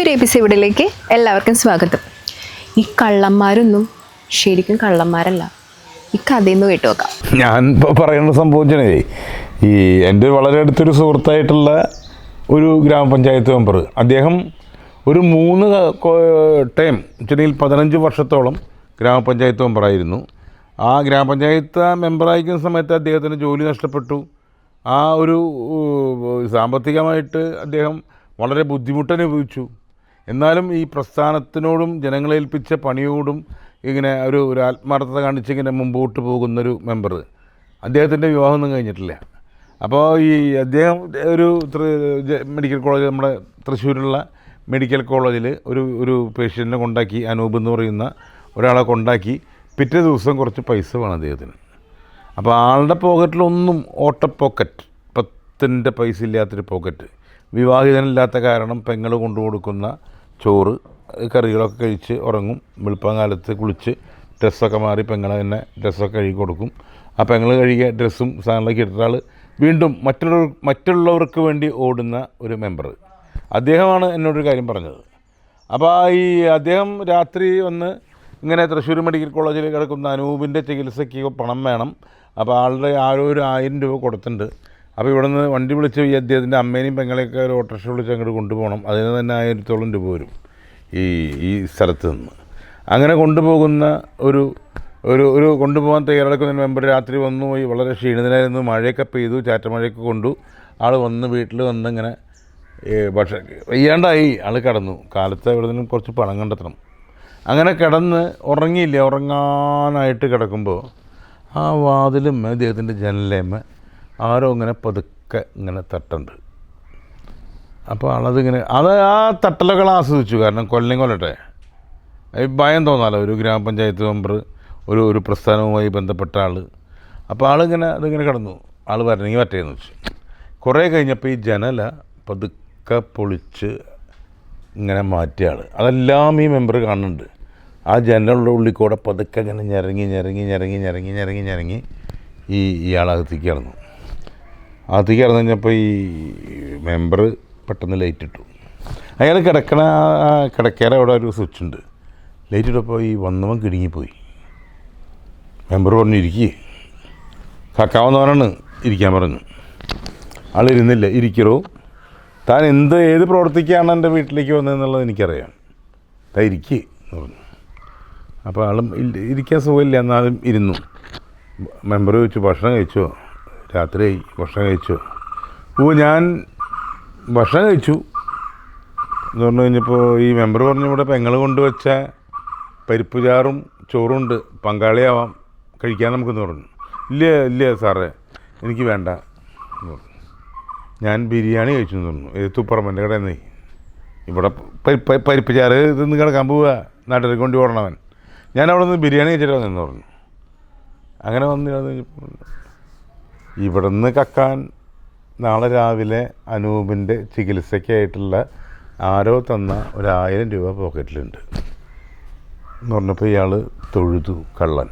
പുതിയൊരു എപ്പിസോഡിലേക്ക് എല്ലാവർക്കും സ്വാഗതം. ഈ കള്ളന്മാരൊന്നും ശരിക്കും കള്ളന്മാരല്ല. ഈ കഥയെന്ന് കേട്ടു നോക്കാം ഞാൻ ഇപ്പോൾ പറയുന്ന സംഭവിച്ചേ ഈ എന്റെ വളരെ അടുത്തൊരു സുഹൃത്തായിട്ടുള്ള ഒരു ഗ്രാമപഞ്ചായത്ത് മെമ്പർ അദ്ദേഹം ഒരു മൂന്ന് ടൈം ചെറിയ പതിനഞ്ച് വർഷത്തോളം ഗ്രാമപഞ്ചായത്ത് മെമ്പറായിരുന്നു ആ ഗ്രാമപഞ്ചായത്ത് മെമ്പറായിരിക്കുന്ന സമയത്ത് അദ്ദേഹത്തിന് ജോലി നഷ്ടപ്പെട്ടു. ആ ഒരു സാമ്പത്തികമായിട്ട് അദ്ദേഹം വളരെ ബുദ്ധിമുട്ട് അനുഭവിച്ചു എന്നാലും ഈ പ്രസ്ഥാനത്തിനോടും ജനങ്ങളെ ഏൽപ്പിച്ച പണിയോടും ഇങ്ങനെ ഒരു ഒരു ആത്മാർത്ഥത കാണിച്ച് ഇങ്ങനെ മുമ്പോട്ട് പോകുന്നൊരു മെമ്പർ അദ്ദേഹത്തിന്റെ വിവാഹമൊന്നും കഴിഞ്ഞിട്ടില്ല. അപ്പോൾ ഈ അദ്ദേഹം ഒരു മെഡിക്കൽ കോളേജ് നമ്മുടെ തൃശ്ശൂരുള്ള മെഡിക്കൽ കോളേജിൽ ഒരു ഒരു പേഷ്യന്റിനെ കൊണ്ടാക്കി അനൂപ് എന്ന് പറയുന്ന ഒരാളെ കൊണ്ടാക്കി പിറ്റേ ദിവസം കുറച്ച് പൈസ വേണം അദ്ദേഹത്തിന്. അപ്പോൾ ആളുടെ പോക്കറ്റിലൊന്നും ഓട്ട പോക്കറ്റ് പത്തിന്റെ പൈസ ഇല്ലാത്തൊരു പോക്കറ്റ്. വിവാഹിതനില്ലാത്ത കാരണം പെങ്ങൾ കൊണ്ടു കൊടുക്കുന്ന ചോറ് കറികളൊക്കെ കഴിച്ച് ഉറങ്ങും. വെളുപ്പം കാലത്ത് കുളിച്ച് ഡ്രസ്സൊക്കെ മാറി പെങ്ങളെ തന്നെ ഡ്രസ്സൊക്കെ കഴുകി കൊടുക്കും. ആ പെങ്ങൾ കഴുകിയ ഡ്രസ്സും സാധനങ്ങളൊക്കെ എടുത്ത ആൾ വീണ്ടും മറ്റുള്ളവർ മറ്റുള്ളവർക്ക് വേണ്ടി ഓടുന്ന ഒരു മെമ്പർ അദ്ദേഹമാണ് എന്നോടൊരു കാര്യം പറഞ്ഞത്. അപ്പോൾ ഈ അദ്ദേഹം രാത്രി വന്ന് ഇങ്ങനെ തൃശ്ശൂർ മെഡിക്കൽ കോളേജിൽ കിടക്കുന്ന അനൂപിന്റെ ചികിത്സയ്ക്ക് പണം വേണം. അപ്പോൾ ആളുടെ ആരോ ഒരു ആയിരം രൂപ കൊടുത്തിട്ടുണ്ട്. അപ്പോൾ ഇവിടുന്ന് വണ്ടി വിളിച്ച് ഈ അദ്ദേഹത്തിന്റെ അമ്മേനെയും പെങ്ങളെയൊക്കെ ഒരു ഓട്ടോറിക്ഷ വിളിച്ച് അങ്ങോട്ട് കൊണ്ടുപോകണം. അതിന് തന്നെ ആയിരത്തോളം രൂപ വരും ഈ ഈ സ്ഥലത്ത് നിന്ന്. അങ്ങനെ കൊണ്ടുപോകുന്ന ഒരു ഒരു ഒരു കൊണ്ടുപോകാൻ തയ്യാറെടുക്കുന്ന മെമ്പർ രാത്രി വന്നു പോയി വളരെ ക്ഷീണിതനായിരുന്നു. മഴയൊക്കെ പെയ്തു ചാറ്റമഴയൊക്കെ കൊണ്ടു. ആൾ വന്ന് വീട്ടിൽ വന്ന് ഇങ്ങനെ ഈ ഭക്ഷ വയ്യാണ്ടായി. ആൾ കിടന്നു. കാലത്ത് എവിടെ നിന്നും കുറച്ച് പണം കണ്ടെത്തണം. അങ്ങനെ കിടന്ന് ഉറങ്ങിയില്ല. ഉറങ്ങാനായിട്ട് കിടക്കുമ്പോൾ ആ വാതിലും അദ്ദേഹത്തിന്റെ ജനലേമ ആരോ ഇങ്ങനെ പതുക്കെ ഇങ്ങനെ തട്ടുണ്ട്. അപ്പോൾ ആളതിങ്ങനെ അത് ആ തട്ടലുകൾ ആസ്വദിച്ചു. കാരണം കൊല്ലം കൊല്ലട്ടെ. ഭയം തോന്നാലോ ഒരു ഗ്രാമപഞ്ചായത്ത് മെമ്പർ ഒരു ഒരു പ്രസ്ഥാനവുമായി ബന്ധപ്പെട്ട ആൾ അപ്പോൾ ആളിങ്ങനെ അതിങ്ങനെ കിടന്നു. ആൾ വരണമെങ്കിൽ പറ്റേന്ന് വെച്ചു. കുറേ കഴിഞ്ഞപ്പോൾ ഈ ജനല പതുക്കെ പൊളിച്ച് ഇങ്ങനെ മാറ്റിയ ആൾ അതെല്ലാം ഈ മെമ്പർ കാണുന്നുണ്ട്. ആ ജനലുടെ ഉള്ളിൽ കൂടെ പതുക്കെ ഇങ്ങനെ ഞെരങ്ങി ഞെരങ്ങി ഞെരങ്ങി ഞെരങ്ങി ഞെരങ്ങി ഞെരങ്ങി ഈ ഇയാളകത്തേക്ക് കിടന്നു. അകത്തേക്ക് കിടന്നു കഴിഞ്ഞപ്പോൾ ഈ മെമ്പർ പെട്ടെന്ന് ലൈറ്റ് ഇട്ടു. അയാൾ കിടക്കണ കിടക്കേറെ അവിടെ ഒരു സ്വിച്ച് ഉണ്ട്. ലൈറ്റ് ഇട്ടപ്പോൾ ഈ വന്നവൻ കിടുങ്ങിപ്പോയി. മെമ്പർ പറഞ്ഞു ഇരിക്കേ. കക്കാവുന്നവനാണ് ഇരിക്കാൻ പറഞ്ഞു. ആൾ ഇരുന്നില്ല. ഇരിക്കറോ താൻ എന്ത് ഏത് പ്രവർത്തിക്കാണ് എന്റെ വീട്ടിലേക്ക് വന്നതെന്നുള്ളത് എനിക്കറിയാം. താ ഇരിക്കേ എന്ന് പറഞ്ഞു. അപ്പോൾ ആളും ഇരിക്കാൻ സുഖമില്ല എന്നാലും ഇരുന്നു. മെമ്പർ ചോദിച്ചു ഭക്ഷണം കഴിച്ചോ? രാത്രിയായി ഭക്ഷണം കഴിച്ചു. അപ്പോൾ ഞാൻ ഭക്ഷണം കഴിച്ചു. എന്ന് പറഞ്ഞു കഴിഞ്ഞപ്പോൾ ഈ മെമ്പർ പറഞ്ഞു ഇവിടെ പെങ്ങൾ കൊണ്ടുവച്ച പരിപ്പ് ചാറും ചോറുണ്ട്. പങ്കാളിയാവാം. കഴിക്കാൻ നമുക്കെന്ന് പറഞ്ഞു. ഇല്ല ഇല്ല സാറേ എനിക്ക് വേണ്ട. ഞാൻ ബിരിയാണി കഴിച്ചു എന്ന് പറഞ്ഞു. ഏത് തുപ്പറമ്പന്റെ കടയിൽ നിന്ന്. ഇവിടെ പരിപ്പ് പരിപ്പ് ചാറ് തിന്ന് കിടക്കാൻ പോവുക നാട്ടിലേക്ക് കൊണ്ടുപോകണവൻ ഓടണവൻ. ഞാൻ അവിടെ നിന്ന് ബിരിയാണി കഴിച്ചിട്ട് വന്നെന്ന് പറഞ്ഞു. അങ്ങനെ വന്നു കഴിഞ്ഞപ്പോൾ ഇവിടെ നിന്ന് കക്കാൻ നാളെ രാവിലെ അനൂപിന്റെ ചികിത്സയ്ക്കായിട്ടുള്ള ആരോ തന്ന ഒരായിരം രൂപ പോക്കറ്റിലുണ്ട്. എന്ന് പറഞ്ഞപ്പോൾ ഇയാൾ തൊഴുതു കള്ളൻ.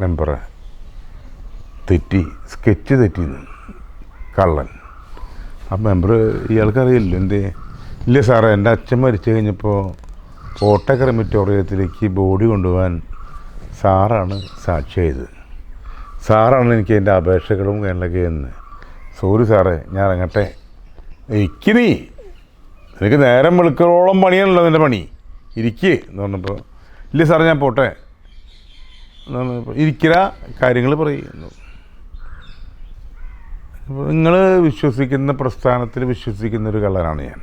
മെമ്പറെ തെറ്റി സ്കെച്ച് തെറ്റി കള്ളൻ. ആ മെമ്പർ ഇയാൾക്കറിയില്ല എന്തേ? ഇല്ല സാറേ എന്റെ അച്ഛൻ മരിച്ചു കഴിഞ്ഞപ്പോൾ കോട്ട ക്രമിറ്റോറിയത്തിലേക്ക് ബോഡി കൊണ്ടുപോകാൻ സാറാണ് സാക്ഷിയായത്. സാറാണ് എനിക്ക് എന്റെ അപേക്ഷകളും കാര്യങ്ങളൊക്കെ എന്ന്. സോറി സാറേ ഞാൻ ഇറങ്ങട്ടെ എനിക്ക് നീ. എനിക്ക് നേരം വെളുക്കറോളം പണിയാണല്ലോ നിന്റെ പണി. ഇരിക്കേ എന്ന് പറഞ്ഞപ്പോൾ ഇല്ല സാറേ ഞാൻ പോട്ടെ. എന്ന് പറഞ്ഞപ്പോൾ ഇരിക്കില്ല കാര്യങ്ങൾ പറയുന്നു. നിങ്ങൾ വിശ്വസിക്കുന്ന പ്രസ്ഥാനത്തിൽ വിശ്വസിക്കുന്ന ഒരു കള്ളനാണ് ഞാൻ.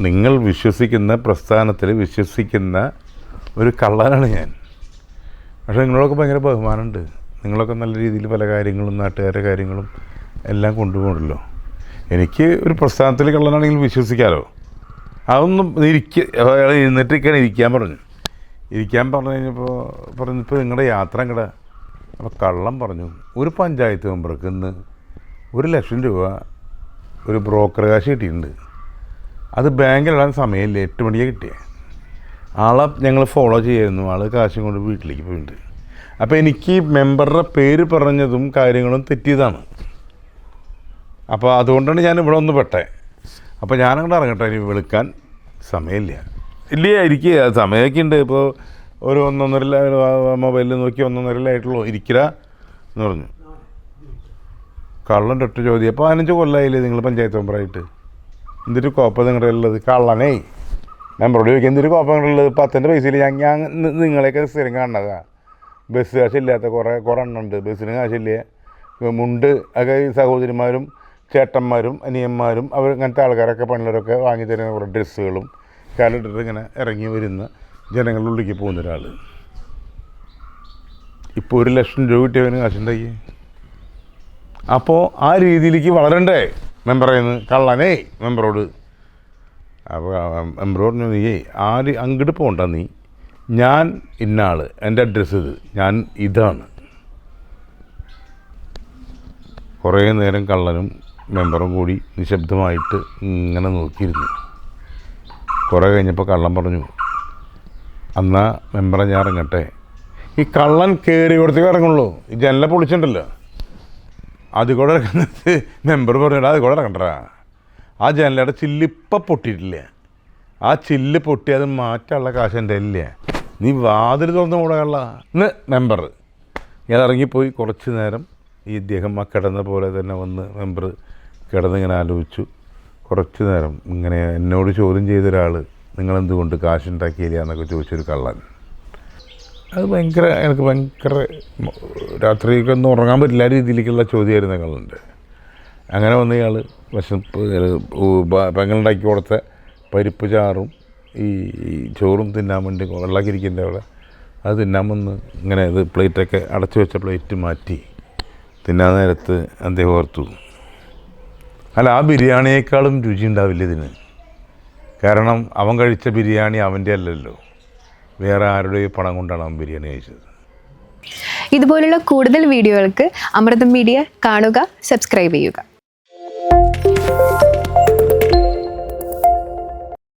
നിങ്ങൾ വിശ്വസിക്കുന്ന പ്രസ്ഥാനത്തിൽ വിശ്വസിക്കുന്ന ഒരു കള്ളനാണ് ഞാൻ. പക്ഷേ നിങ്ങളൊക്കെ ഭയങ്കര ബഹുമാനമുണ്ട്. നിങ്ങളൊക്കെ നല്ല രീതിയിൽ പല കാര്യങ്ങളും നാട്ടുകാരുടെ കാര്യങ്ങളും എല്ലാം കൊണ്ടുപോകണല്ലോ എനിക്ക് ഒരു പ്രസ്ഥാനത്തിൽ കള്ളനാണെങ്കിൽ വിശ്വസിക്കാമല്ലോ അതൊന്നും ഇരിക്ക അയാൾ എഴുന്നേറ്റിരിക്കാൻ ഇരിക്കാൻ പറഞ്ഞു. ഇരിക്കാൻ പറഞ്ഞു കഴിഞ്ഞപ്പോൾ പറഞ്ഞപ്പോൾ നിങ്ങളുടെ യാത്ര ഇങ്ങടെ അപ്പോൾ കള്ളം പറഞ്ഞു ഒരു പഞ്ചായത്ത് മെമ്പർക്ക് ഇന്ന് ഒരു ലക്ഷം രൂപ ഒരു ബ്രോക്കർ കാശ് കിട്ടിയിട്ടുണ്ട്. അത് ബാങ്കിലിടാൻ സമയമില്ല എട്ട് മണിക്ക് കിട്ടിയേ. ആളെ ഞങ്ങൾ ഫോളോ ചെയ്യായിരുന്നു ആൾ കാശും കൊണ്ട് വീട്ടിലേക്ക് പോയിട്ടുണ്ട് അപ്പോൾ എനിക്ക് മെമ്പറുടെ പേര് പറഞ്ഞതും കാര്യങ്ങളും തെറ്റിയതാണ്. അപ്പോൾ അതുകൊണ്ടാണ് ഞാൻ ഇവിടെ ഒന്ന് പെട്ടേ. അപ്പോൾ ഞാനങ്ങോട്ട് ഇറങ്ങട്ടെ ഇനി വിളിക്കാൻ സമയമില്ല. ഇല്ല ഇരിക്കുക സമയമൊക്കെ ഉണ്ട് ഇപ്പോൾ ഒരു ഒന്നൊന്നര മൊബൈലിൽ നോക്കി ഒന്നൊന്നരലായിട്ടുള്ളൂ ഇരിക്കുക എന്ന് പറഞ്ഞു. കള്ളന്റെ ഒട്ട് ചോദ്യം. അപ്പോൾ പതിനഞ്ച് കൊല്ലമായില്ലേ നിങ്ങൾ പഞ്ചായത്ത് മെമ്പറായിട്ട് എന്തൊരു കുഴപ്പം നിങ്ങളുടെ ഉള്ളത് കള്ളനേ. മെമ്പറോട് ചോദിക്കുക എന്തൊരു കുഴപ്പങ്ങളുള്ളത് പത്തിന്റെ പൈസയിൽ ഞാൻ ഞാൻ നിങ്ങളെയൊക്കെ സ്ഥിരം കാണുന്നതാണ് ബസ് കാശില്ലാത്ത കുറേ കുറേ എണ്ണം ഉണ്ട്. ബസ്സിന് കാശില്ല? മുണ്ട് ഒക്കെ സഹോദരിമാരും ചേട്ടന്മാരും അനിയന്മാരും അവർ ഇങ്ങനത്തെ ആൾക്കാരൊക്കെ പണിയിലൊക്കെ വാങ്ങി തരുന്ന കുറേ ഡ്രസ്സുകളും കാലിട്ടിട്ട് ഇങ്ങനെ ഇറങ്ങി വരുന്ന ജനങ്ങളുടെ ഉള്ളിലേക്ക് പോകുന്ന ഒരാൾ. ഇപ്പോൾ ഒരു ലക്ഷം രൂപ കിട്ടിയവന് കാശുണ്ടായി അപ്പോൾ ആ രീതിയിലേക്ക് വളരണ്ടേ? മെമ്പറേന്ന് കള്ളനേ മെമ്പറോട്. അപ്പോൾ മെമ്പർ പറഞ്ഞു നീ ആര് അങ്ങോട്ട് പോകണ്ട നീ? ഞാൻ ഇന്നാൾ എന്റെ അഡ്രസ്സ് ഇത്. ഞാൻ ഇതാണ്. കുറേ നേരം കള്ളനും മെമ്പറും കൂടി നിശബ്ദമായിട്ട് ഇങ്ങനെ നോക്കിയിരുന്നു. കുറേ കഴിഞ്ഞപ്പോൾ കള്ളൻ പറഞ്ഞു അന്നാ മെമ്പറെ ഞാൻ ഇറങ്ങട്ടെ. ഈ കള്ളൻ കയറി കൊടുത്തേക്ക് ഇറങ്ങുള്ളൂ. ഈ ജനല പൊളിച്ചിട്ടുണ്ടല്ലോ. അത് കൂടെ ഇറങ്ങുന്നത് മെമ്പർ പറഞ്ഞിട്ട് അത് കൂടെ ഇറങ്ങണ്ടാ ആ ജനലയുടെ ചില്ലിപ്പ ഇപ്പം പൊട്ടിയിട്ടില്ല. ആ ചില്ല് പൊട്ടി അത് മാറ്റാനുള്ള കാശ് എന്റെ ഇല്ല നീ വാതിൽ തുറന്ന് കൂടെയുള്ള ഇന്ന് മെമ്പർ ഞാൻ ഇറങ്ങിപ്പോയി കുറച്ച് നേരം. ഈ ഇദ്ദേഹം ആ കിടന്ന പോലെ തന്നെ വന്ന് മെമ്പർ കിടന്നിങ്ങനെ ആലോചിച്ചു. കുറച്ച് നേരം ഇങ്ങനെ എന്നോട് ചോദ്യം ചെയ്ത ഒരാൾ നിങ്ങളെന്തുകൊണ്ട് കാശുണ്ടാക്കിയില്ല എന്നൊക്കെ ചോദിച്ചൊരു കള്ളൻ. അത് ഭയങ്കര എനിക്ക് ഭയങ്കര രാത്രിയൊക്കെ ഒന്നും ഉറങ്ങാൻ പറ്റില്ല രീതിയിലേക്കുള്ള ചോദ്യമായിരുന്നു ഞങ്ങളുണ്ട് അങ്ങനെ വന്ന ഇയാൾ വിശപ്പ് പെങ്ങളുണ്ടാക്കി കൊടുത്ത പരിപ്പ് ചാറും ഈ ചോറും തിന്നാൻ വേണ്ടി വെള്ളക്കിരിക്കുന്ന അവിടെ. അത് തിന്നാൻ വന്ന് ഇങ്ങനെ ഇത് പ്ലേറ്റൊക്കെ അടച്ചു വെച്ച പ്ലേറ്റ് മാറ്റി തിന്നാൻ നേരത്ത് അദ്ദേഹം ഓർത്തു. അല്ല ആ ബിരിയാണിയേക്കാളും രുചി ഉണ്ടാവില്ല ഇതിന്. കാരണം അവൻ കഴിച്ച ബിരിയാണി അവന്റെ അല്ലല്ലോ. വേറെ ആരുടെയും പണം കൊണ്ടാണ് അവൻ ബിരിയാണി കഴിച്ചത്. ഇതുപോലുള്ള കൂടുതൽ വീഡിയോകൾക്ക് അമൃതം മീഡിയ കാണുക സബ്സ്ക്രൈബ് ചെയ്യുക. Thank you.